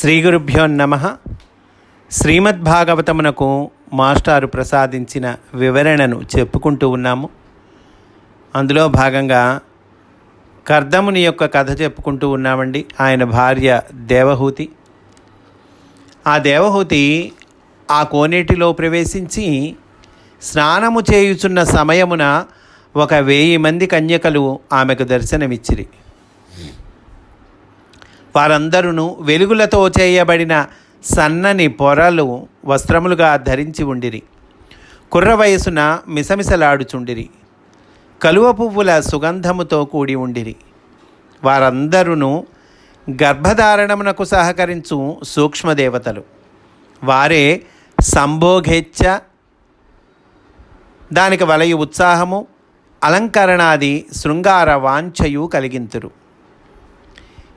శ్రీ గురుభ్యో నమ. శ్రీమద్భాగవతమునకు మాస్టారు ప్రసాదించిన వివరణను చెప్పుకుంటూ ఉన్నాము. అందులో భాగంగా కర్దముని యొక్క కథ చెప్పుకుంటూ ఉన్నామండి. ఆయన భార్య దేవహూతి. ఆ దేవహూతి ఆ కోనేటిలో ప్రవేశించి స్నానము చేయుచున్న సమయమున ఒక వెయ్యి మంది కన్యకలు ఆమెకు దర్శనమిచ్చిరి. వారందరూ వెలుగులతో చేయబడిన సన్నని పొరలు వస్త్రములుగా ధరించి ఉండిరి. కుర్ర వయసున మిసమిసలాడుచుండిరి. కలువ పువ్వుల సుగంధముతో కూడి ఉండిరి. వారందరూ గర్భధారణమునకు సహకరించు సూక్ష్మదేవతలు. వారే సంభోగేచ్ఛ దానికి వలయు ఉత్సాహము అలంకరణాది శృంగార వాంఛయు కలిగింతురు.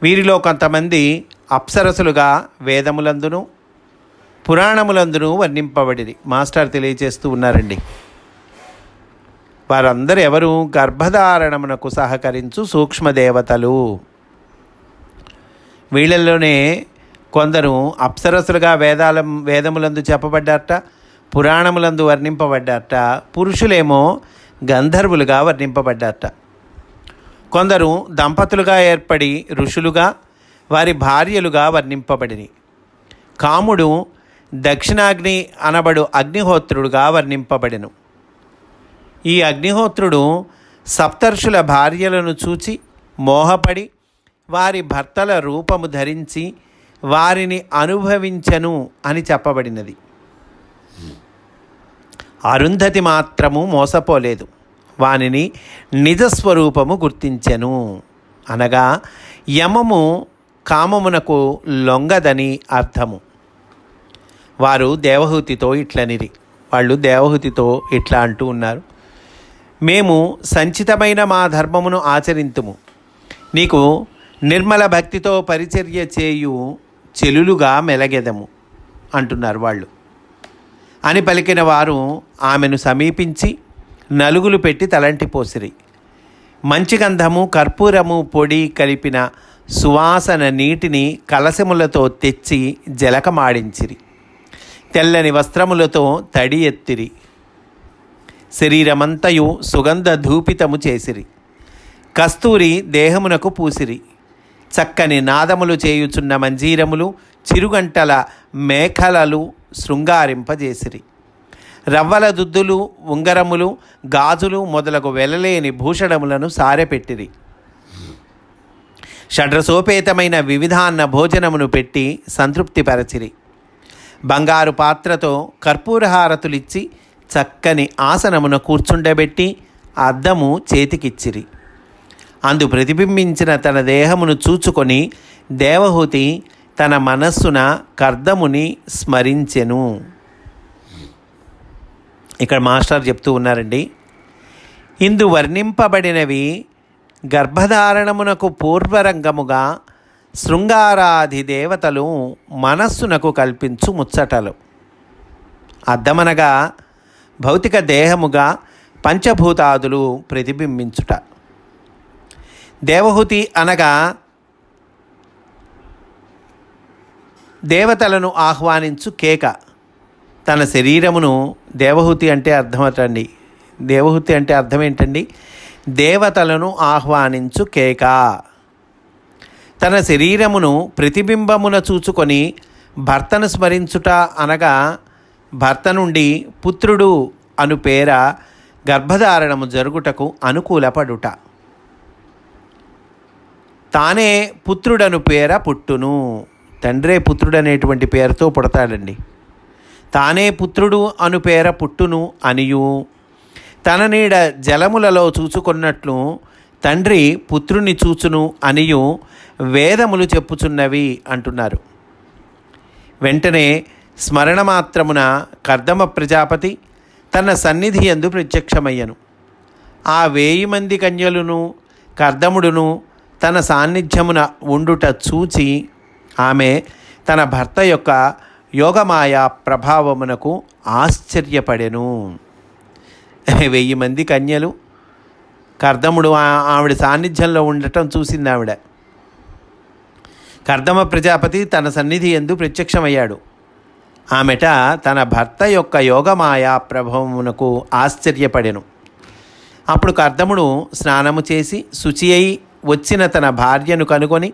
వీరిలో కొంతమంది అప్సరసులుగా వేదములందును పురాణములందును వర్ణింపబడిరి. మాస్టర్ తెలియజేస్తూ ఉన్నారండి. వారందరూ ఎవరు గర్భధారణమునకు సహకరించు సూక్ష్మదేవతలు వీళ్ళల్లోనే కొందరు అప్సరసులుగా వేదాల వేదములందు చెప్పబడ్డారట పురాణములందు వర్ణింపబడ్డారట పురుషులేమో గంధర్వులుగా వర్ణింపబడ్డారట. కొందరు దంపతులుగా ఏర్పడి ఋషులుగా వారి భార్యలుగా వర్ణింపబడిని కాముడు దక్షిణాగ్ని అనబడు అగ్నిహోత్రుడుగా వర్ణింపబడెను. ఈ అగ్నిహోత్రుడు సప్తర్షుల భార్యలను చూచి మోహపడి వారి భర్తల రూపము ధరించి వారిని అనుభవించను అని చెప్పబడినది. అరుంధతి మాత్రము మోసపోలేదు. వానిని నిజస్వరూపము గుర్తించెను. అనగా యమము కామమునకు లొంగదని అర్థము. వారు దేవహూతితో ఇట్లనిరి. వాళ్ళు దేవహూతితో ఇట్లా అంటూ ఉన్నారు. మేము సంచితమైన మా ధర్మమును ఆచరింతుము. నీకు నిర్మల భక్తితో పరిచర్య చేయు చెలులుగా మెలగెదము అంటున్నారు వాళ్ళు. అని పలికిన వారు ఆమెను సమీపించి నలుగులు పెట్టి తలంటి పోసిరి. మంచి గంధము కర్పూరము పొడి కలిపిన సువాసన నీటిని కలశములతో తెచ్చి జలకమాడించిరి. తెల్లని వస్త్రములతో తడి ఎత్తిరి. శరీరమంతయు సుగంధ ధూపితము చేసిరి. కస్తూరి దేహమునకు పూసిరి. చక్కని నాదములు చేయుచున్న మంజీరములు చిరుగంటల మేఖలలు శృంగారింపజేసిరి. రవ్వల దుద్దులు ఉంగరములు గాజులు మొదలగు వెలలేని భూషణములను సారెపెట్టిరి. షడ్రసోపేతమైన వివిధాన్న భోజనమును పెట్టి సంతృప్తిపరచిరి. బంగారు పాత్రతో కర్పూరహారతులిచ్చి చక్కని ఆసనమున కూర్చుండబెట్టి అద్దము చేతికిచ్చిరి. అందు ప్రతిబింబించిన తన దేహమును చూచుకొని దేవహూతి తన మనస్సున కర్దముని స్మరించెను. ఇక్కడ మాస్టర్ చెప్తూ ఉన్నారండి ఇందు వర్ణింపబడినవి గర్భధారణమునకు పూర్వరంగముగా శృంగారాది దేవతలు మనస్సునకు కల్పించు ముచ్చటలు. అద్దమనగా భౌతిక దేహముగా పంచభూతాదులు ప్రతిబింబించుట. దేవహుతి అనగా దేవతలను ఆహ్వానించు కేక. తన శరీరమును దేవహూతి అంటే అర్థమటండి. దేవహూతి అంటే అర్థం ఏంటండి దేవతలను ఆహ్వానించు కేక. తన శరీరమును ప్రతిబింబమున చూచుకొని భర్తను స్మరించుట అనగా భర్త నుండి పుత్రుడు అను పేర గర్భధారణము జరుగుటకు అనుకూలపడుట. తానే పుత్రుడను పేర పుట్టును. తండ్రే పుత్రుడు అనేటువంటి పేరుతో పుడతాడండి. తానే పుత్రుడు అను పేర పుట్టును అనియు. తన నీడ జలములలో చూచుకున్నట్లు తండ్రి పుత్రుని చూచును అనియు వేదములు చెప్పుచున్నవి అంటున్నారు. వెంటనే స్మరణ మాత్రమున కర్దమ ప్రజాపతి తన సన్నిధి ఎందు ప్రత్యక్షమయ్యను. ఆ వేయి మంది కన్యలును కర్దముడును తన సాన్నిధ్యమున ఉండుట చూచి ఆమె తన భర్త యొక్క యోగమాయా ప్రభావమునకు ఆశ్చర్యపడెను. వెయ్యి మంది కన్యలు. కర్దముడు ఆవిడ సాన్నిధ్యంలో ఉండటం చూసింది ఆవిడ. కర్దమ ప్రజాపతి తన సన్నిధి ఎందు ప్రత్యక్షమయ్యాడు. ఆమెట తన భర్త యొక్క యోగమాయా ప్రభావమునకు ఆశ్చర్యపడెను. అప్పుడు కర్దముడు స్నానము చేసి శుచి అయి వచ్చిన తన భార్యను కనుగొని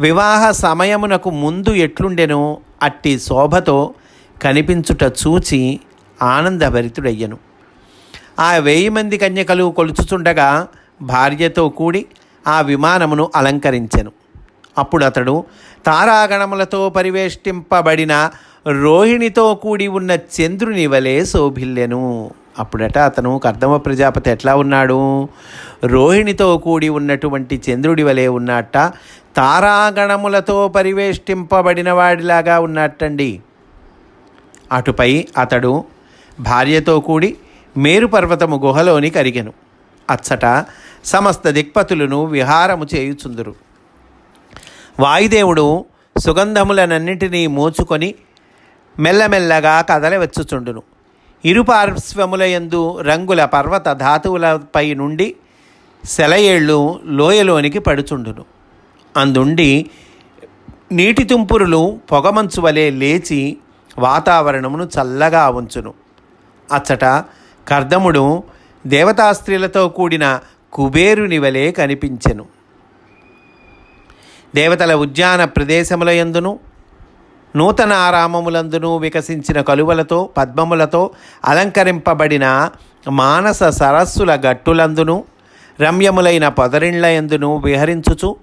వివాహ సమయమునకు ముందు ఎట్లుండెనో? అట్టి శోభతో కనిపించుట చూచి ఆనందభరితుడయ్యను. ఆ వెయ్యి మంది కన్యకలు కొలుచుచుండగా భార్యతో కూడి ఆ విమానమును అలంకరించెను. అప్పుడు అతడు తారాగణములతో పరివేష్టింపబడిన రోహిణితో కూడి ఉన్న చంద్రుని వలె శోభిల్లెను. అప్పుడట అతను కర్దమ ప్రజాపతి ఎట్లా ఉన్నాడు? రోహిణితో కూడి ఉన్నటువంటి చంద్రుడి వలె ఉన్నట్ట తారాగణములతో పరివేష్టింపబడిన వాడిలాగా ఉన్నట్టండి. అటుపై అతడు భార్యతో కూడి మేరు పర్వతము గుహలోని కరిగెను. అచ్చట సమస్త దిక్పతులను విహారము చేయుచుందురు. వాయుదేవుడు సుగంధములనన్నింటినీ మోచుకొని మెల్లమెల్లగా కదలవచ్చుచుండును ఇరుపార్శ్వములయందు రంగుల పర్వత ధాతువులపై నుండి సెలయేళ్ళు లోయలోనికి పడుచుండును. అందుండి నీటి తుంపురులు పొగమంచు వలె లేచి వాతావరణమును చల్లగా ఉంచును. అచ్చట కర్దముడు దేవతాస్త్రీలతో కూడిన కుబేరుని వలె కనిపించెను. దేవతల ఉద్యాన ప్రదేశముల యందును నూతన ఆరామములందును వికసించిన కలువలతో పద్మములతో అలంకరింపబడిన మానస సరస్సుల గట్టులందును రమ్యములైన పొదరిండ్ల యందును విహరించుచు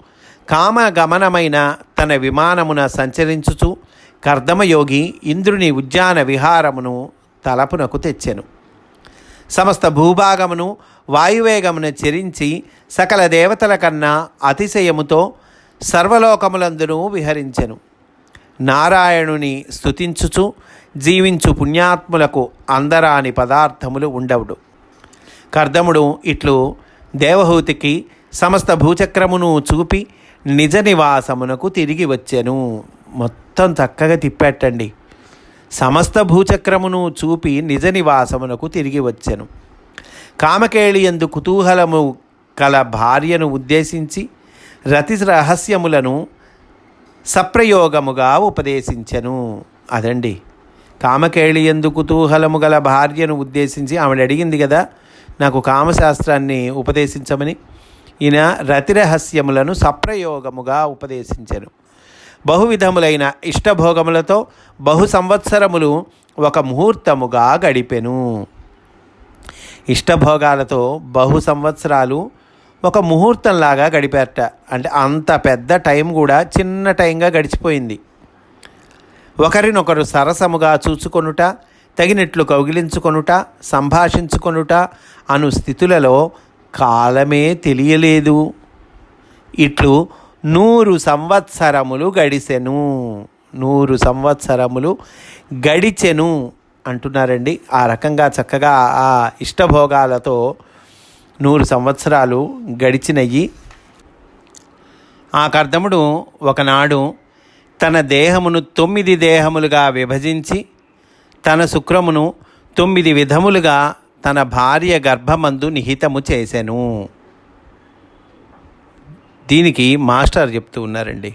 కామగమనమైన తన విమానమున సంచరించుచు కర్దమయోగి ఇంద్రుని ఉద్యాన విహారమును తలపునకు తెచ్చెను. సమస్త భూభాగమును వాయువేగమున చెరించి సకల దేవతల కన్నా అతిశయముతో సర్వలోకములందును విహరించెను. నారాయణుని స్థుతించుచు జీవించు పుణ్యాత్ములకు అందరాని పదార్థములు ఉండవుడు. కర్దముడు ఇట్లు దేవహూతికి సమస్త భూచక్రమును చూపి నిజ నివాసమునకు తిరిగి వచ్చెను. మొత్తం చక్కగా తిప్పెట్టండి. సమస్త భూచక్రమును చూపి నిజ నివాసమునకు తిరిగి వచ్చెను. కామకేళి ఎందు కుతూహలము కల భార్యను ఉద్దేశించి రతి రహస్యములను సప్రయోగముగా ఉపదేశించెను. అదండి. కామకేళి ఎందు కుతూహలము గల భార్యను ఉద్దేశించి ఆవిడ అడిగింది కదా నాకు కామశాస్త్రాన్ని ఉపదేశించమని. ఈయన రతిరహస్యములను సప్రయోగముగా ఉపదేశించెను. బహువిధములైన ఇష్టభోగములతో బహు సంవత్సరములు ఒక ముహూర్తముగా గడిపెను. ఇష్టభోగాలతో బహు సంవత్సరాలు ఒక ముహూర్తంలాగా గడిపారట. అంటే అంత పెద్ద టైం కూడా చిన్న టైంగా గడిచిపోయింది. ఒకరినొకరు సరసముగా చూచుకొనుట తగినట్లు కౌగిలించుకొనుట సంభాషించుకొనుట అను స్థితులలో కాలమే తెలియలేదు. ఇట్లు నూరు సంవత్సరములు గడిచెను నూరు సంవత్సరములు గడిచెను అంటున్నారండి. ఆ రకంగా చక్కగా ఆ ఇష్టభోగాలతో నూరు సంవత్సరాలు గడిచినయ్యి. ఆ కర్దముడు ఒకనాడు తన దేహమును తొమ్మిది దేహములుగా విభజించి తన శుక్రమును తొమ్మిది విధములుగా తన భార్య గర్భమందు నిహితము చేసెను. దీనికి మాస్టర్ చెప్తూ ఉన్నారండి.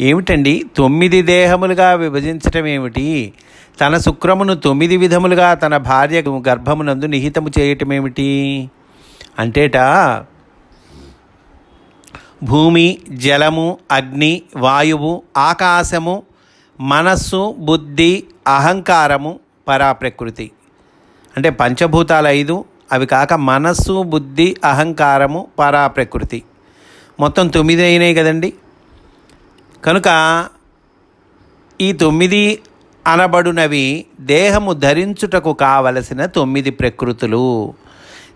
ఏమిటండి? తొమ్మిది దేహములుగా విభజించటం ఏమిటి? తన శుక్రమును తొమ్మిది విధములుగా తన భార్య గర్భమునందు నిహితము చేయటం ఏమిటి? అంటేట భూమి జలము అగ్ని వాయువు ఆకాశము మనస్సు బుద్ధి అహంకారము పరాప్రకృతి. అంటే పంచభూతాలు ఐదు అవి కాక మనస్సు బుద్ధి అహంకారము పరాప్రకృతి. మొత్తం తొమ్మిది అయినాయి కదండి. కనుక ఈ తొమ్మిది అనబడునవి దేహము ధరించుటకు కావలసిన తొమ్మిది ప్రకృతులు.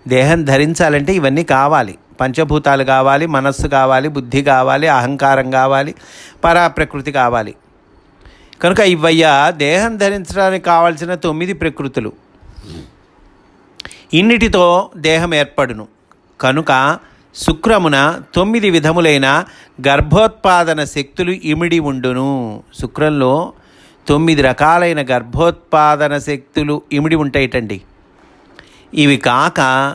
దేహం ధరించాలంటే ఇవన్నీ కావాలి. పంచభూతాలు కావాలి మనస్సు కావాలి బుద్ధి కావాలి అహంకారం కావాలి పరాప్రకృతి కావాలి. కనుక ఇవయ్యా దేహం ధరించడానికి కావాల్సిన తొమ్మిది ప్రకృతులు. ఇన్నిటితో దేహం ఏర్పడును. కనుక శుక్రమున తొమ్మిది విధములైన గర్భోత్పాదన శక్తులు ఇమిడి ఉండును. శుక్రంలో తొమ్మిది రకాలైన గర్భోత్పాదన శక్తులు ఇమిడి ఉంటాయిటండి. ఇవి కాక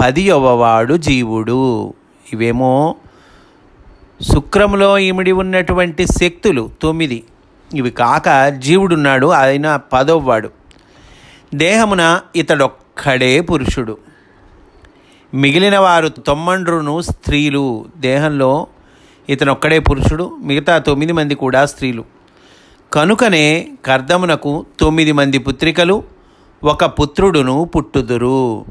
పది అవ్వవాడు జీవుడు. ఇవేమో శుక్రములో ఇమిడి ఉన్నటువంటి శక్తులు తొమ్మిది. ఇవి కాక జీవుడున్నాడు ఆయన పదోవాడు దేహమున ఇతడొక్కడే పురుషుడు. మిగిలిన వారు తొమ్మండ్రును స్త్రీలు. దేహంలో ఇతనొక్కడే పురుషుడు మిగతా తొమ్మిది మంది కూడా స్త్రీలు. కనుకనే కర్దమునకు తొమ్మిది మంది పుత్రికలు ఒక పుత్రుడును పుట్టుదురు.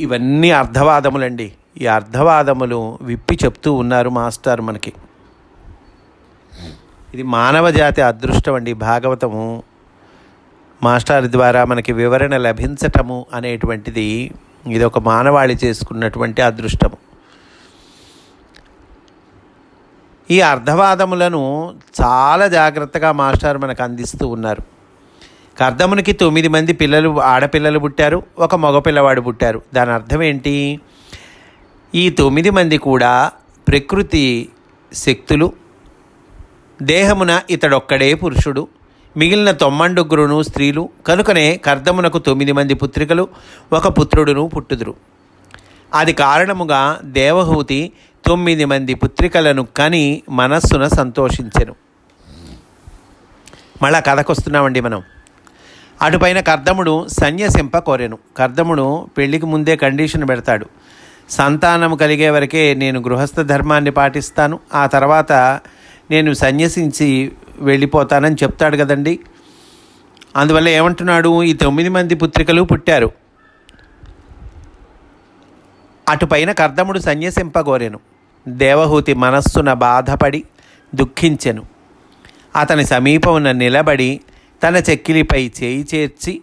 ఇవన్నీ అర్ధవాదములండి ఈ అర్ధవాదములు విప్పి చెప్తూ ఉన్నారు మాస్టర్ మనకి. ఇది మానవ జాతి అదృష్టం అండి భాగవతము. మాస్టర్ ద్వారా మనకి వివరణ లభించటము అనేటువంటిది ఇది ఒక మానవాళి చేసుకున్నటువంటి అదృష్టము. ఈ అర్ధవాదములను చాలా జాగ్రత్తగా మాస్టర్ మనకు అందిస్తూ ఉన్నారు. కర్దమునికి తొమ్మిది మంది పిల్లలు ఆడపిల్లలు పుట్టారు ఒక మగపిల్లవాడు పుట్టారు. దాని అర్థం ఏంటి? ఈ తొమ్మిది మంది కూడా ప్రకృతి శక్తులు దేహమున ఇతడొక్కడే పురుషుడు మిగిలిన తొమ్మండుగురును స్త్రీలు కనుకనే కర్దమునకు తొమ్మిది మంది పుత్రికలు ఒక పుత్రుడును పుట్టుదురు. అది కారణముగా దేవహూతి తొమ్మిది మంది పుత్రికలను కని మనస్సున సంతోషించెను. మళ్ళా కథకొస్తున్నామండి మనం. అటుపైన కర్దముడు సన్యసింప కోరెను. కర్దముడు పెళ్ళికి ముందే కండిషన్ పెడతాడు. సంతానం కలిగే వరకే నేను గృహస్థ ధర్మాన్ని పాటిస్తాను. ఆ తర్వాత నేను సన్యసించి వెళ్ళిపోతానని చెప్తాడు కదండి. అందువల్ల ఏమంటున్నాడు? ఈ తొమ్మిది మంది పుత్రికలు పుట్టారు. అటుపైన కర్దముడు సన్యసింపగోరెను దేవహూతి మనస్సున బాధపడి దుఃఖించెను. అతని సమీపమున నిలబడి తన చెక్కిలిపై చేయి చేర్చి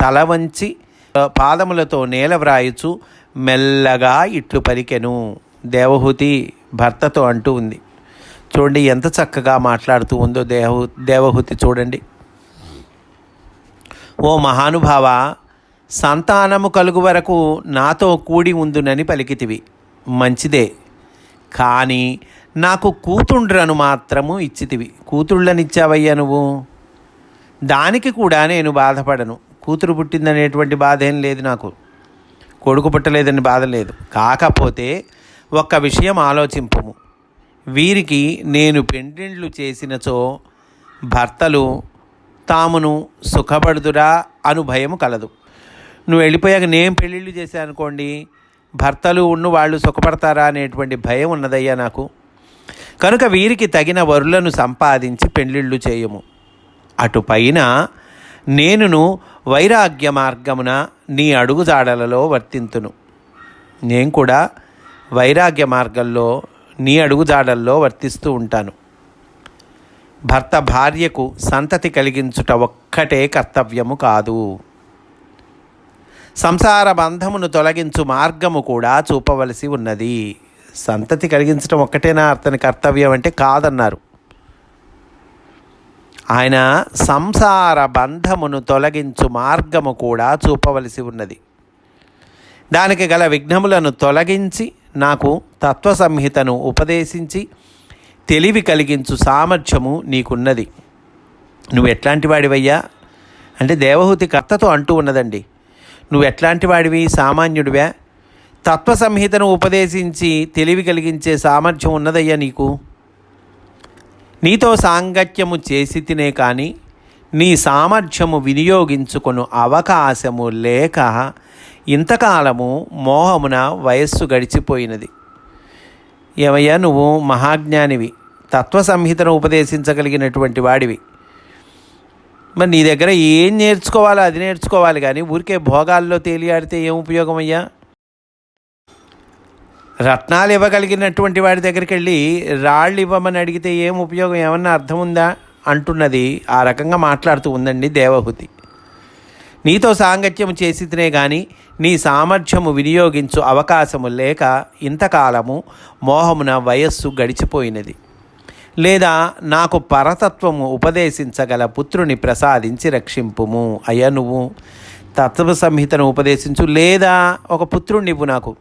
తల వంచి పాదములతో నేల వ్రాయుచు మెల్లగా ఇట్లు పలికెను దేవహూతి భర్తతో అంటూ ఉంది. చూడండి ఎంత చక్కగా మాట్లాడుతూ ఉందో దేవహు దేవహూతి చూడండి. ఓ మహానుభావ సంతానము కలుగు వరకు నాతో కూడి ఉందునని పలికితివి. మంచిదే కానీ నాకు కూతుండ్రను మాత్రము ఇచ్చితివి. కూతుళ్ళనిచ్చావయ్యా నువ్వు? దానికి కూడా నేను బాధపడను. కూతురు పుట్టిందనేటువంటి బాధ ఏం లేదు నాకు. కొడుకు పుట్టలేదని బాధ లేదు. కాకపోతే ఒక్క విషయం ఆలోచింపము. వీరికి నేను పెండిండ్లు చేసినచో భర్తలు తామును సుఖపడుదురా అను భయము కలదు. నువ్వు వెళ్ళిపోయాక నేను పెళ్ళిళ్ళు చేశాను అనుకోండి భర్తలు ఉన్న వాళ్ళు సుఖపడతారా అనేటువంటి భయం ఉన్నదయ్యా నాకు. కనుక వీరికి తగిన వరులను సంపాదించి పెళ్ళిళ్ళు చేయము. అటుపైన నేనును వైరాగ్య మార్గమున నీ అడుగుజాడలలో వర్తింతును. నేను కూడా వైరాగ్య మార్గంలో నీ అడుగుజాడల్లో వర్తిస్తూ ఉంటాను. భర్త భార్యకు సంతతి కలిగించుట ఒక్కటే కర్తవ్యము కాదు. సంసార బంధమును తొలగించు మార్గము కూడా చూపవలసి ఉన్నది. సంతతి కలిగించడం ఒక్కటేనా? అతని కర్తవ్యం అంటే కాదన్నారు. ఆయన సంసార బంధమును తొలగించు మార్గము కూడా చూపవలసి ఉన్నది. దానికి గల విఘ్నములను తొలగించి నాకు తత్వ సంహితను ఉపదేశించి తెలివి కలిగించు సామర్థ్యము నీకున్నది. నువ్వు ఎట్లాంటి వాడివయ్యా అంటే దేవహూతి కర్తతో అంటూ ఉన్నదండి. నువ్వు ఎట్లాంటి వాడివి సామాన్యుడివా? తత్వ సంహితను ఉపదేశించి తెలివి కలిగించే సామర్థ్యం ఉన్నదయ్యా నీకు? నీతో సాంగత్యము చేసి తినే కానీ నీ సామర్థ్యము వినియోగించుకొను అవకాశము లేక ఇంతకాలము మోహమున వయస్సు గడిచిపోయినది. ఏమయ్యా నువ్వు మహాజ్ఞానివి. తత్వ సంహితను ఉపదేశించగలిగినటువంటి వాడివి. మరి నీ దగ్గర ఏం నేర్చుకోవాలో అది నేర్చుకోవాలి కానీ ఊరికే భోగాల్లో తేలియాడితే ఏం ఉపయోగం అయ్యా రత్నాలు ఇవ్వగలిగినటువంటి వాడి దగ్గరికి వెళ్ళి రాళ్ళు ఇవ్వమని అడిగితే ఏం ఉపయోగం? ఏమన్నా అర్థం ఉందా అంటున్నది ఆ రకంగా మాట్లాడుతూ ఉందండి దేవహుతి. నీతో సాంగత్యం చేసితేనే కానీ నీ సామర్థ్యము వినియోగించు అవకాశము లేక ఇంతకాలము మోహమున వయస్సు గడిచిపోయినది. లేదా నాకు పరతత్వము ఉపదేశించగల పుత్రుని ప్రసాదించి రక్షింపుము. అయ్యా నువ్వు తత్వ సంహితను ఉపదేశించు. లేదా ఒక పుత్రుణ్ణి ఇవ్వు నాకు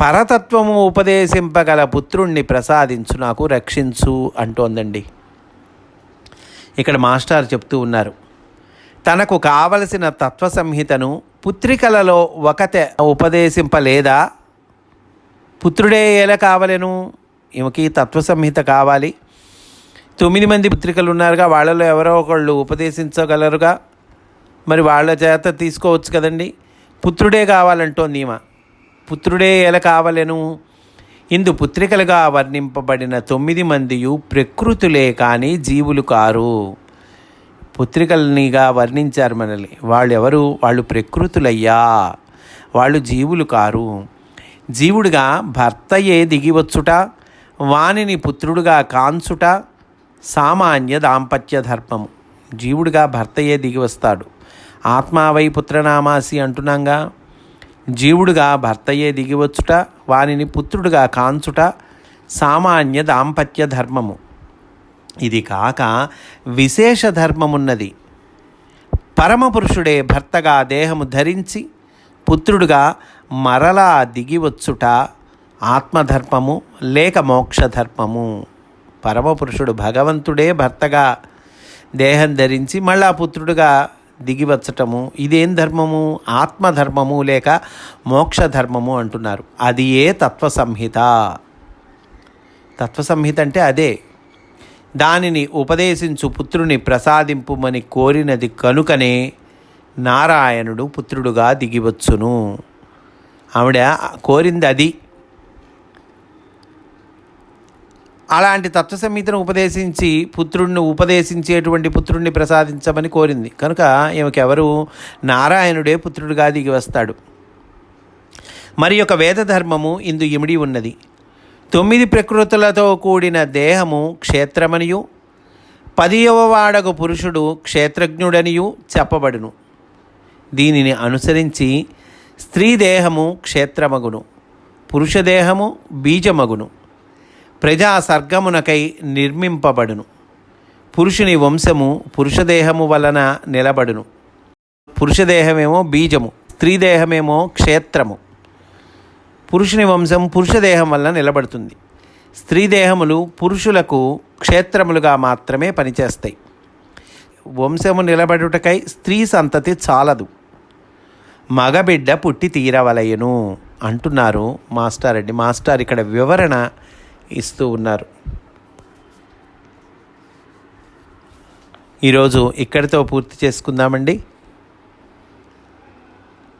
పరతత్వము ఉపదేశింపగల పుత్రుణ్ణి ప్రసాదించు నాకు రక్షించు అంటోందండి. ఇక్కడ మాస్టర్ చెప్తూ ఉన్నారు. తనకు కావలసిన తత్వ సంహితను పుత్రికలలో ఒకతే ఉపదేశింపలేదా? పుత్రుడే ఎలా కావలేను? ఈమెకి తత్వ సంహిత కావాలి. తొమ్మిది మంది పుత్రికలు ఉన్నారుగా వాళ్ళలో ఎవరో ఒకళ్ళు ఉపదేశించగలరుగా? మరి వాళ్ళ చేత తీసుకోవచ్చు కదండి. పుత్రుడే కావాలంటోంది ఈమె. పుత్రుడే ఎలా కావలేను? ఇందు పుత్రికలుగా వర్ణింపబడిన తొమ్మిది మందియు ప్రకృతులే కానీ జీవులు కారు. పుత్రికల్నిగా వర్ణించారు మనల్ని. వాళ్ళు ఎవరు వాళ్ళు ప్రకృతులయ్యా. వాళ్ళు జీవులు కారు. జీవుడిగా భర్తయే దిగివచ్చుట వానిని పుత్రుడుగా కాంచుట సామాన్య దాంపత్య ధర్మము. జీవుడిగా భర్తయే దిగి వస్తాడు ఆత్మావై పుత్రనామాసి అంటున్నాగా జీవుడుగా భర్తయే దిగివచ్చుట వానిని పుత్రుడుగా కాంచుట సామాన్య దాంపత్య ధర్మము. ఇది కాక విశేష ధర్మమున్నది. పరమపురుషుడే భర్తగా దేహము ధరించి పుత్రుడుగా మరలా దిగివచ్చుట ఆత్మధర్మము లేక మోక్షధర్మము. పరమపురుషుడు భగవంతుడే భర్తగా దేహం ధరించి మళ్ళా పుత్రుడుగా దిగివచ్చటము ఇదేం ధర్మము? ఆత్మధర్మము లేక మోక్షధర్మము అంటున్నారు. అది ఏ తత్వ సంహిత తత్వ సంహిత అంటే అదే దానిని ఉపదేశించు పుత్రుని ప్రసాదింపుమని కోరినది కనుకనే నారాయణుడు పుత్రుడుగా దిగివచ్చును. ఆవిడ కోరింది అది. అలాంటి తత్వ సంహితను ఉపదేశించి పుత్రుడిని ఉపదేశించేటువంటి పుత్రుడిని ప్రసాదించమని కోరింది. కనుక ఈమెకెవరు? నారాయణుడే పుత్రుడిగా దిగి వస్తాడు మరి యొక్క వేదధర్మము ఇందు ఇమిడి ఉన్నది. తొమ్మిది ప్రకృతులతో కూడిన దేహము క్షేత్రమనియు పదియవ వాడకు పురుషుడు క్షేత్రజ్ఞుడనియు చెప్పబడును. దీనిని అనుసరించి స్త్రీ దేహము క్షేత్రమగును పురుష దేహము బీజమగును ప్రజా సర్గమునకై నిర్మింపబడును. పురుషుని వంశము పురుషదేహము వలన నిలబడును. పురుషదేహమేమో బీజము స్త్రీదేహమేమో క్షేత్రము. పురుషుని వంశం పురుషదేహం వలన నిలబడుతుంది. స్త్రీ దేహములు పురుషులకు క్షేత్రములుగా మాత్రమే పనిచేస్తాయి. వంశము నిలబడుటకై స్త్రీ సంతతి చాలదు. మగబిడ్డ పుట్టి తీరవలయను అంటున్నారు మాస్టర్ అండి మాస్టర్ ఇక్కడ వివరణ ఇస్తూ ఉన్నారు. ఈరోజు ఇక్కడితో పూర్తి చేసుకుందామండి.